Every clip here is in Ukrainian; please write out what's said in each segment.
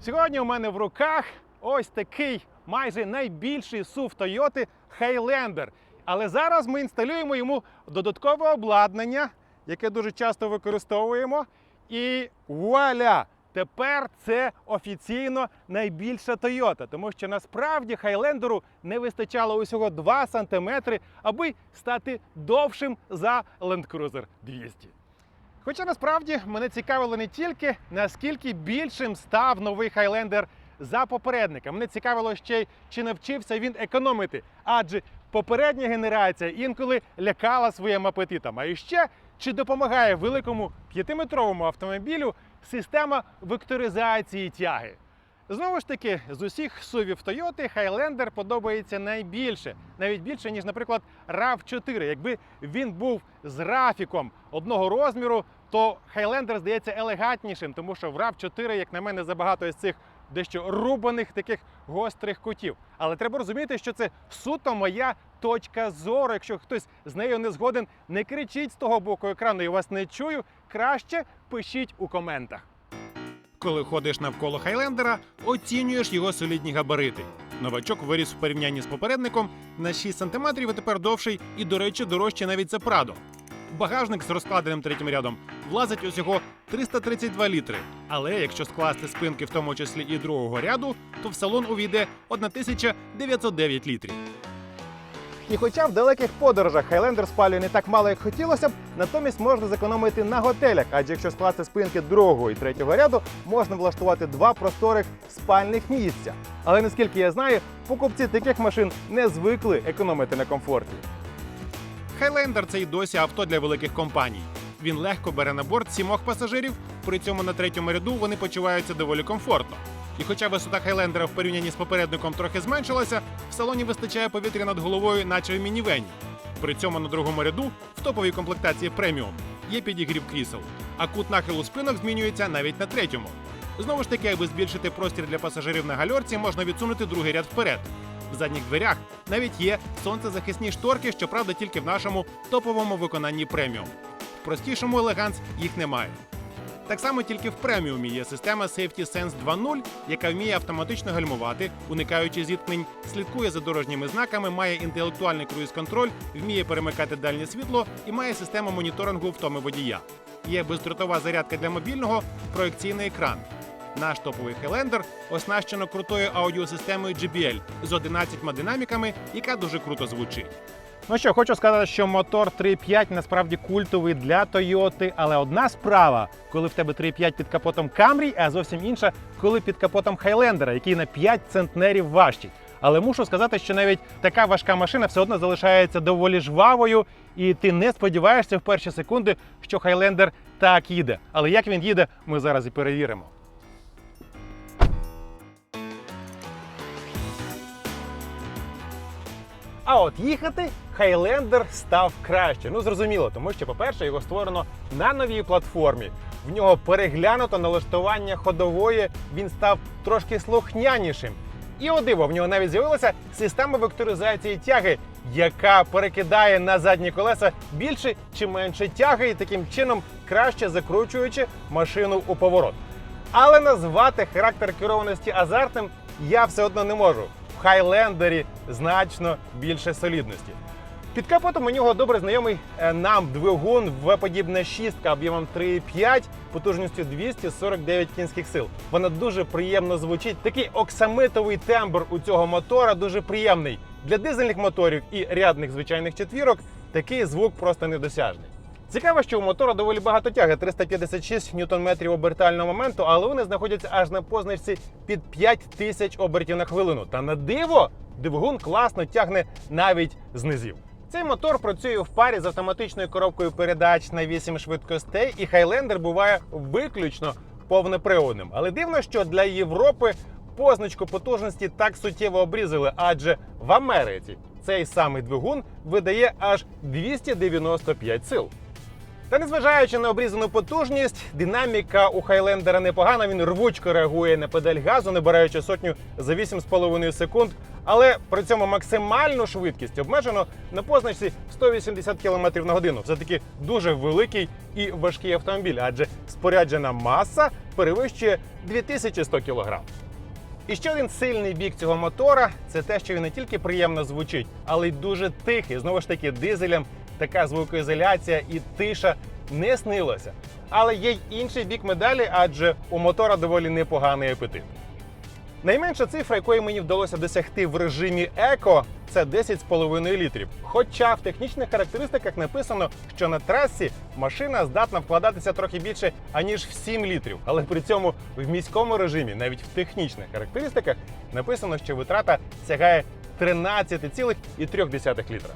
Сьогодні у мене в руках ось такий майже найбільший SUV Toyota Highlander. Але зараз ми інсталюємо йому додаткове обладнання, яке дуже часто використовуємо. І вуаля! Тепер це офіційно найбільша Toyota, тому що насправді Хайлендеру не вистачало усього 2 см, аби стати довшим за Land Cruiser 200. Хоча насправді мене цікавило не тільки наскільки більшим став новий хайлендер за попередника. Мене цікавило ще й чи навчився він економити, адже попередня генерація інколи лякала своїм апетитом. А іще чи допомагає великому п'ятиметровому автомобілю система векторизації тяги. Знову ж таки, з усіх сувів Toyota Highlander подобається найбільше, навіть більше, ніж, наприклад, RAV4. Якби він був з рафіком одного розміру, то Highlander здається елегантнішим, тому що в RAV4, як на мене, забагато із цих дещо рубаних таких гострих кутів. Але треба розуміти, що це суто моя точка зору. Якщо хтось з нею не згоден, не кричіть з того боку екрану, я вас не чую. Краще пишіть у коментах. Коли ходиш навколо Хайлендера, оцінюєш його солідні габарити. Новачок виріс в порівнянні з попередником на 6 см і тепер довший і, до речі, дорожче навіть за Прадо. Багажник з розкладеним третім рядом влазить усього 332 літри. Але якщо скласти спинки, в тому числі і другого ряду, то в салон увійде 1909 літрів. І хоча в далеких подорожах Хайлендер спалює не так мало, як хотілося б, натомість можна зекономити на готелях, адже якщо скласти спинки другого і третього ряду, можна влаштувати два просторих спальних місця. Але наскільки я знаю, покупці таких машин не звикли економити на комфорті. Хайлендер це й досі авто для великих компаній. Він легко бере на борт сімох пасажирів, при цьому на третьому ряду вони почуваються доволі комфортно. І хоча висота Хайлендера в порівнянні з попередником трохи зменшилася, в салоні вистачає повітря над головою, наче в мінівені. При цьому на другому ряду в топовій комплектації преміум є підігрів крісел, а кут нахилу спинок змінюється навіть на третьому. Знову ж таки, аби збільшити простір для пасажирів на гальорці, можна відсунути другий ряд вперед. В задніх дверях навіть є сонцезахисні шторки, щоправда, тільки в нашому топовому виконанні преміум. В простішому елеганс їх немає. Так само тільки в преміумі є система Safety Sense 2.0, яка вміє автоматично гальмувати, уникаючи зіткнень, слідкує за дорожніми знаками, має інтелектуальний круїз-контроль, вміє перемикати дальнє світло і має систему моніторингу втоми водія. Є бездротова зарядка для мобільного, проекційний екран. Наш топовий Highlander оснащено крутою аудіосистемою JBL з 11 динаміками, яка дуже круто звучить. Ну що, хочу сказати, що мотор 3.5 насправді культовий для Toyota, але одна справа, коли в тебе 3.5 під капотом Camry, а зовсім інша, коли під капотом Highlander, який на 5 центнерів важчий. Але мушу сказати, що навіть така важка машина все одно залишається доволі жвавою, і ти не сподіваєшся в перші секунди, що Highlander так їде. Але як він їде, ми зараз і перевіримо. А от їхати Highlander став краще. Ну зрозуміло, тому що, по-перше, його створено на новій платформі. В нього переглянуто налаштування ходової, він став трошки слухнянішим. І о диво, в нього навіть з'явилася система векторизації тяги, яка перекидає на задні колеса більше чи менше тяги, і таким чином краще закручуючи машину у поворот. Але назвати характер керованості азартним я все одно не можу. Хайлендері значно більше солідності. Під капотом у нього добре знайомий е, нам двигун В-подібна шістка об'ємом 3,5 потужністю 249 кінських сил. Вона дуже приємно звучить. Такий оксамитовий тембр у цього мотора дуже приємний. Для дизельних моторів і рядних звичайних четвірок такий звук просто недосяжний. Цікаво, що у мотора доволі багато тяги 356 ньютон-метрів обертального моменту, але вони знаходяться аж на позначці під 5000 обертів на хвилину. Та на диво двигун класно тягне навіть з низів. Цей мотор працює в парі з автоматичною коробкою передач на 8 швидкостей, і Highlander буває виключно повноприводним. Але дивно, що для Європи позначку потужності так суттєво обрізали, адже в Америці цей самий двигун видає аж 295 сил. Та незважаючи на обрізану потужність, динаміка у Хайлендера непогана. Він рвучко реагує на педаль газу, набираючи сотню за 8,5 секунд. Але при цьому максимальну швидкість обмежено на позначці 180 км на годину. Це таки дуже великий і важкий автомобіль, адже споряджена маса перевищує 2100 кг. І ще один сильний бік цього мотора це те, що він не тільки приємно звучить, але й дуже тихий. Знову ж таки, дизелям така звукоізоляція і тиша не снилося. Але є й інший бік медалі, адже у мотора доволі непоганий апетит. Найменша цифра, якої мені вдалося досягти в режимі еко, це 10,5 літрів. Хоча в технічних характеристиках написано, що на трасі машина здатна вкладатися трохи більше аніж в 7 літрів. Але при цьому в міському режимі, навіть в технічних характеристиках, написано, що витрата сягає 13,3 літра.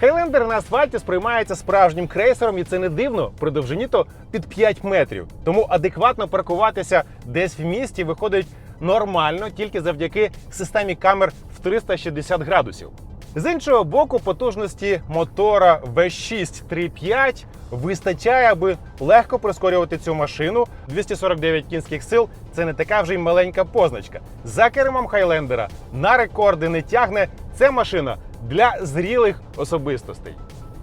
Хейлендер на асфальті сприймається справжнім крейсером, і це не дивно. При довжині то під 5 метрів. Тому адекватно паркуватися десь в місті виходить нормально тільки завдяки системі камер в 360 градусів. З іншого боку, потужності мотора V6 3.5 вистачає, аби легко прискорювати цю машину. 249 кінських сил це не така вже й маленька позначка. За кермом Хайлендера на рекорди не тягне. Це машина для зрілих особистостей.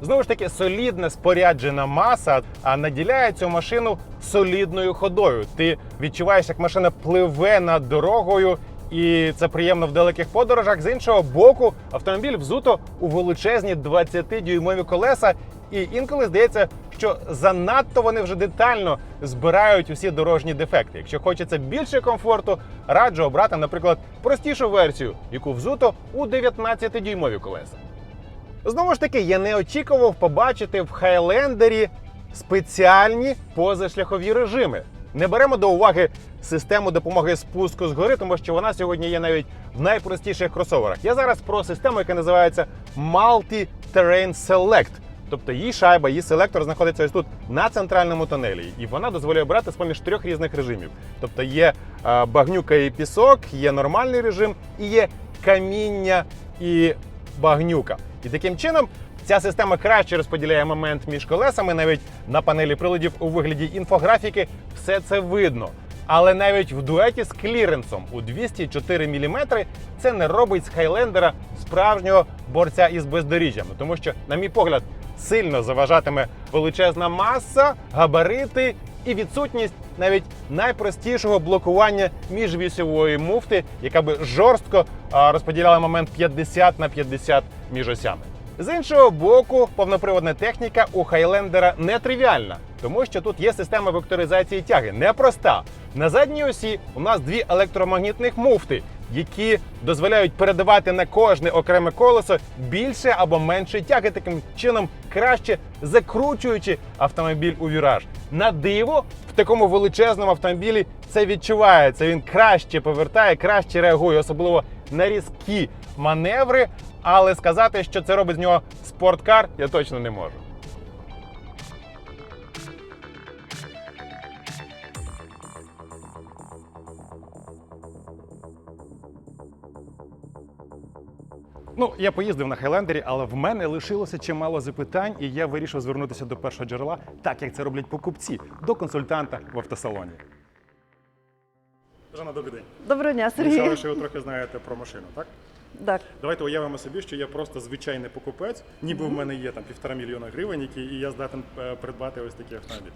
Знову ж таки, солідна споряджена маса, наділяє цю машину солідною ходою. Ти відчуваєш, як машина пливе над дорогою, і це приємно в далеких подорожах. З іншого боку, автомобіль взуто у величезні 20-дюймові колеса, і інколи здається, що занадто вони вже детально збирають усі дорожні дефекти. Якщо хочеться більше комфорту, раджу обрати, наприклад, простішу версію, яку взуто у 19-дюймові колеса. Знову ж таки, я не очікував побачити в Хайлендері спеціальні позашляхові режими. Не беремо до уваги систему допомоги спуску згори, тому що вона сьогодні є навіть в найпростіших кросоверах. Я зараз про систему, яка називається Multi Terrain Select. Тобто її шайба, її селектор знаходиться ось тут на центральному тунелі, і вона дозволяє обрати з поміж трьох різних режимів. Тобто є е, багнюка і пісок, є нормальний режим і є каміння і багнюка. І таким чином ця система краще розподіляє момент між колесами. Навіть на панелі приладів у вигляді інфографіки все це видно. Але навіть в дуеті з кліренсом у 204 мм це не робить з Хайлендера справжнього борця із бездоріжжями, тому що, на мій погляд, сильно заважатиме величезна маса, габарити і відсутність навіть найпростішого блокування міжвісьової муфти, яка би жорстко розподіляла момент 50 на 50 між осями. З іншого боку, повноприводна техніка у Хайлендера не тривіальна, тому що тут є система векторизації тяги, непроста. На задній осі у нас дві електромагнітних муфти, які дозволяють передавати на кожне окреме колесо більше або менше тяги, таким чином краще закручуючи автомобіль у віраж. На диво, в такому величезному автомобілі це відчувається. Він краще повертає, краще реагує, особливо на різкі маневри. Але сказати, що це робить з нього спорткар, я точно не можу. Ну, я поїздив на Хайлендері, але в мене лишилося чимало запитань, і я вирішив звернутися до першого джерела, так як це роблять покупці, до консультанта в автосалоні. Жанна, добрий день. Доброго дня, Сергій. що ви трохи знаєте про машину, так? Так. Давайте уявимо собі, що я просто звичайний покупець, ніби в мене є там півтора мільйона гривень, які і я здатен е, придбати ось такий автомобіль.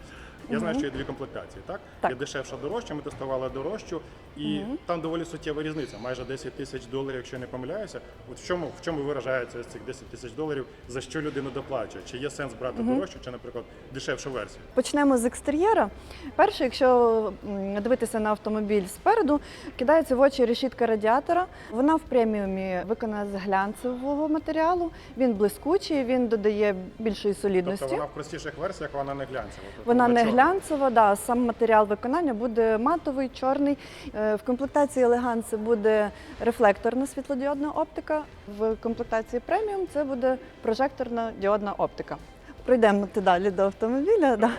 Я знаю, що є дві комплектації, так? Так. Є дешевша дорожча, ми тестували дорожчу, і там доволі суттєва різниця, майже 10 тисяч доларів, якщо я не помиляюся. От в чому в чому виражається ось цих 10 тисяч доларів, за що людина доплачує? Чи є сенс брати дорожчу, чи, наприклад, дешевшу версію? Почнемо з екстер'єра. Перше, якщо м, дивитися на автомобіль спереду, кидається в очі решітка радіатора. Вона в преміумі виконана з глянцевого матеріалу. Він блискучий, він додає більшої солідності. Тобто вона в простіших версіях вона не глянцева. тобто Вона не чорна. глянцева, да, сам матеріал виконання буде матовий, чорний. Е, В комплектації Elegance це буде рефлекторна світлодіодна оптика. В комплектації преміум це буде прожекторна діодна оптика. Пройдемо далі до автомобіля. Да.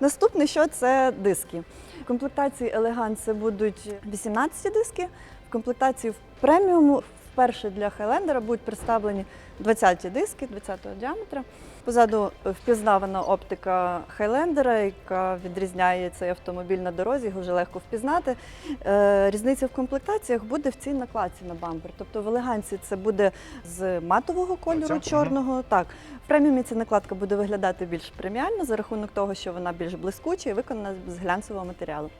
Наступне, що це диски. В комплектації Elegance це будуть 18 диски, в комплектації в преміуму Вперше для Хайлендера будуть представлені 20-ті диски 20-го діаметра. Позаду впізнавана оптика Хайлендера, яка відрізняє цей автомобіль на дорозі, його вже легко впізнати. Е, Різниця в комплектаціях буде в цій накладці на бампер. Тобто в елеганці це буде з матового кольору Оця? Чорного. Так, в преміумі ця накладка буде виглядати більш преміально за рахунок того, що вона більш блискуча і виконана з глянцевого матеріалу.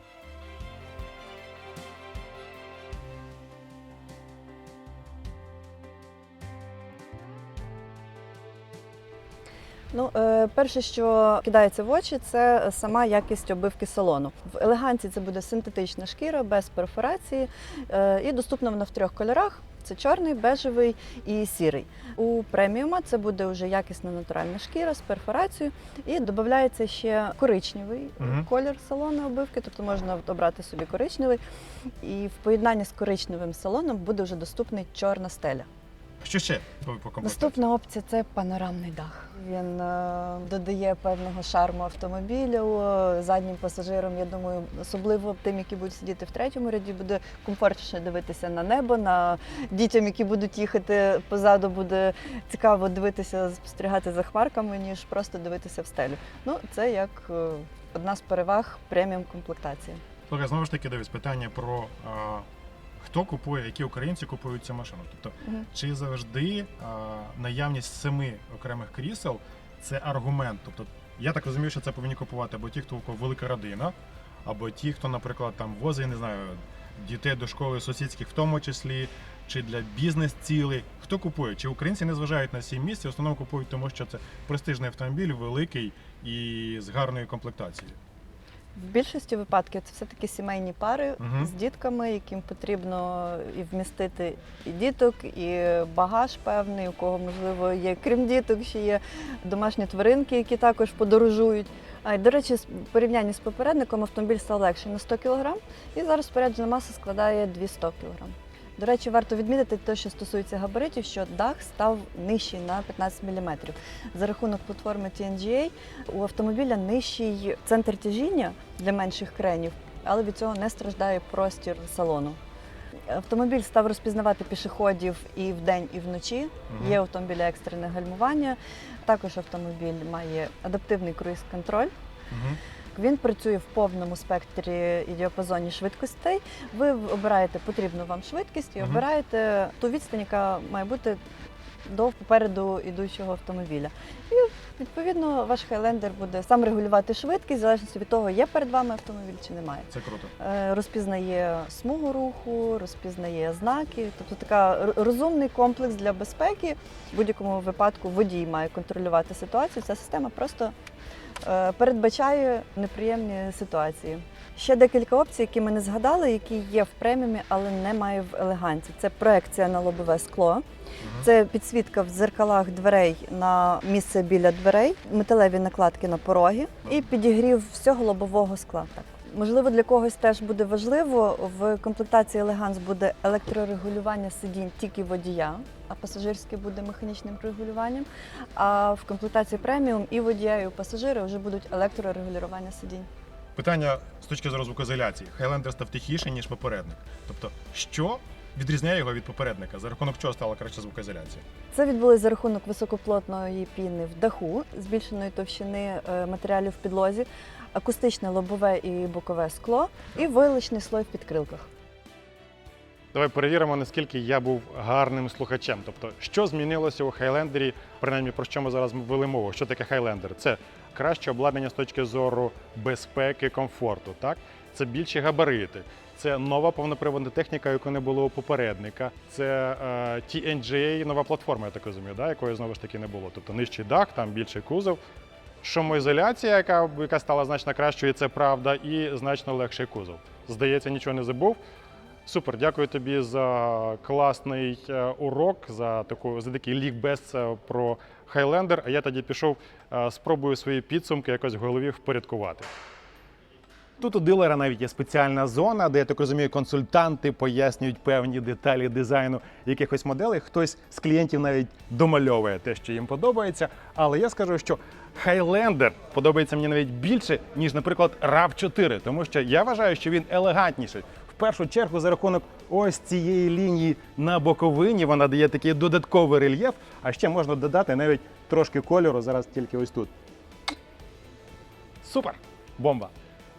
Ну, е, перше, що кидається в очі, це сама якість обивки салону. В елеганці це буде синтетична шкіра без перфорації е, і доступна вона в трьох кольорах: це чорний, бежевий і сірий. У преміума це буде вже якісна натуральна шкіра з перфорацією, і додається ще коричневий Мгм. колір салону обивки, тобто можна обрати собі коричневий. І в поєднанні з коричневим салоном буде вже доступний чорна стеля. Що ще по, по? Наступна опція це панорамний дах. Він е, додає певного шарму автомобілю. Е, Заднім пасажирам, я думаю, особливо тим, які будуть сидіти в третьому ряді, буде комфортніше дивитися на небо. На дітям, які будуть їхати позаду, буде цікаво дивитися, спостерігати за хмарками, ніж просто дивитися в стелю. Ну, це як е, одна з переваг преміум комплектації. Слухай, знову ж таки, дивись, питання про а, хто купує, які українці купують цю машину. Тобто, Мгм. чи завжди а, наявність семи окремих крісел це аргумент. Тобто, я так розумію, що це повинні купувати або ті, хто у кого велика родина, або ті, хто, наприклад, там возить, не знаю, дітей до школи сусідських, в тому числі, чи для бізнес-цілей. Хто купує? Чи українці не зважають на сім місць, в основному купують, тому що це престижний автомобіль, великий і з гарною комплектацією. В більшості випадків це все-таки сімейні пари угу. з дітками, яким потрібно і вмістити і діток, і багаж певний, у кого можливо є, крім діток, ще є домашні тваринки, які також подорожують. А й до речі, в порівнянні з попередником автомобіль став легший на 100 кг, і зараз споряджена маса складає 200 кг. До речі, варто відмітити те, що стосується габаритів, що дах став нижчий на 15 мм. За рахунок платформи TNGA у автомобіля нижчий центр тяжіння для менших кренів, але від цього не страждає простір салону. Автомобіль став розпізнавати пішоходів і вдень, і вночі. Є автомобілі екстрене гальмування. Також автомобіль має адаптивний круїз-контроль. Угу. Він працює в повному спектрі і діапазоні швидкостей. Ви обираєте потрібну вам швидкість і обираєте ту відстань, яка має бути до попереду ідучого автомобіля. І відповідно ваш хайлендер буде сам регулювати швидкість, в залежності від того, є перед вами автомобіль чи немає. Це круто. Е, Розпізнає смугу руху, розпізнає знаки, тобто така р- розумний комплекс для безпеки. В будь-якому випадку водій має контролювати ситуацію. Ця система просто передбачає неприємні ситуації. Ще декілька опцій, які ми не згадали, які є в преміумі, але немає в елеганці. Це проекція на лобове скло, це підсвітка в дзеркалах дверей на місце біля дверей, металеві накладки на пороги і підігрів всього лобового скла. Можливо, для когось теж буде важливо. В комплектації Elegance буде електрорегулювання сидінь тільки водія, а пасажирське буде механічним регулюванням. А в комплектації преміум і водія, і у пасажира вже будуть електрорегулювання сидінь. Питання з точки зору звукоізоляції. Хайлендер став тихіше, ніж попередник. Тобто, що відрізняє його від попередника? За рахунок чого стала краща звукоізоляція? Це відбулося за рахунок високоплотної піни в даху, збільшеної товщини е, матеріалів в підлозі, акустичне лобове і бокове скло і войлочний слой в підкрилках. Давай перевіримо, наскільки я був гарним слухачем. Тобто, що змінилося у Хайлендері, принаймні про що ми зараз вели мову? Що таке Хайлендер? Це краще обладнання з точки зору безпеки, комфорту. Так? Це більші габарити, це нова повноприводна техніка, якої не було у попередника. Це е, TNGA, нова платформа, я так розумію, да? якої знову ж таки не було. Тобто нижчий дах, там більший кузов. Шумоізоляція, яка, яка стала значно кращою, це правда, і значно легший кузов. Здається, нічого не забув. Супер, дякую тобі за класний е, урок, за таку за такий лікбез про Хайлендер. А я тоді пішов, е, спробую свої підсумки якось в голові впорядкувати. Тут у дилера навіть є спеціальна зона, де я так розумію, консультанти пояснюють певні деталі дизайну якихось моделей. Хтось з клієнтів навіть домальовує те, що їм подобається. Але я скажу, що Highlander подобається мені навіть більше, ніж, наприклад, rav 4 тому що я вважаю, що він елегантніший. В першу чергу за рахунок ось цієї лінії на боковині. Вона дає такий додатковий рельєф, а ще можна додати навіть трошки кольору. Зараз тільки ось тут. Супер! Бомба!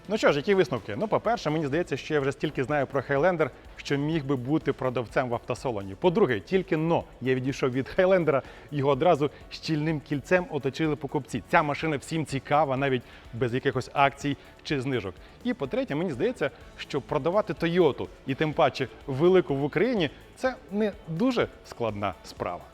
Ну що ж, які висновки? Ну, по-перше, мені здається, що я вже стільки знаю про Хайлендер, що міг би бути продавцем в автосалоні. По-друге, тільки но я відійшов від Хайлендера, його одразу щільним кільцем оточили покупці. Ця машина всім цікава, навіть без якихось акцій чи знижок. І по-третє, мені здається, що продавати Тойоту і тим паче велику в Україні це не дуже складна справа.